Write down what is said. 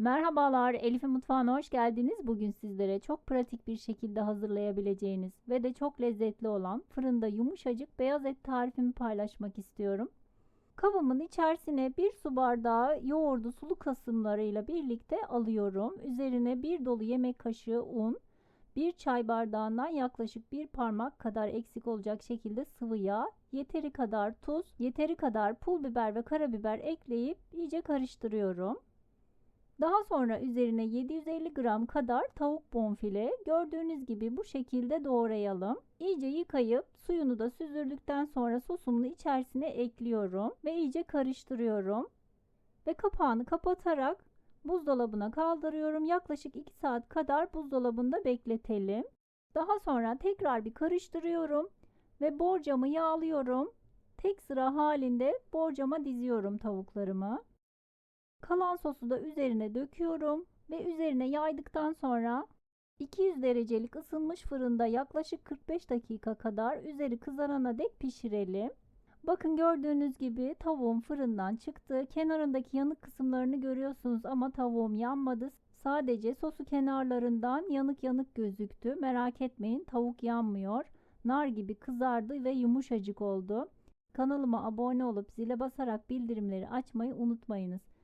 Merhabalar, Elif'in mutfağına hoş geldiniz. Bugün sizlere çok pratik bir şekilde hazırlayabileceğiniz ve de çok lezzetli olan fırında yumuşacık beyaz et tarifimi paylaşmak istiyorum. Kabımın içerisine bir su bardağı yoğurdu sulu kısımlarıyla birlikte alıyorum. Üzerine bir dolu yemek kaşığı un, bir çay bardağından yaklaşık bir parmak kadar eksik olacak şekilde sıvı yağ, yeteri kadar tuz, yeteri kadar pul biber ve karabiber ekleyip iyice karıştırıyorum. Daha sonra üzerine 750 gram kadar tavuk bonfile gördüğünüz gibi bu şekilde doğrayalım. İyice yıkayıp suyunu da süzüldükten sonra sosumu içerisine ekliyorum ve iyice karıştırıyorum. Ve kapağını kapatarak buzdolabına kaldırıyorum. Yaklaşık 2 saat kadar buzdolabında bekletelim. Daha sonra tekrar bir karıştırıyorum ve borcamı yağlıyorum. Tek sıra halinde borcama diziyorum tavuklarımı. Kalan sosu da üzerine döküyorum ve üzerine yaydıktan sonra 200 derecelik ısınmış fırında yaklaşık 45 dakika kadar üzeri kızarana dek pişirelim. Bakın gördüğünüz gibi tavuğum fırından çıktı. Kenarındaki yanık kısımlarını görüyorsunuz ama tavuğum yanmadı. Sadece sosu kenarlarından yanık yanık gözüktü. Merak etmeyin tavuk yanmıyor. Nar gibi kızardı ve yumuşacık oldu. Kanalıma abone olup zile basarak bildirimleri açmayı unutmayınız.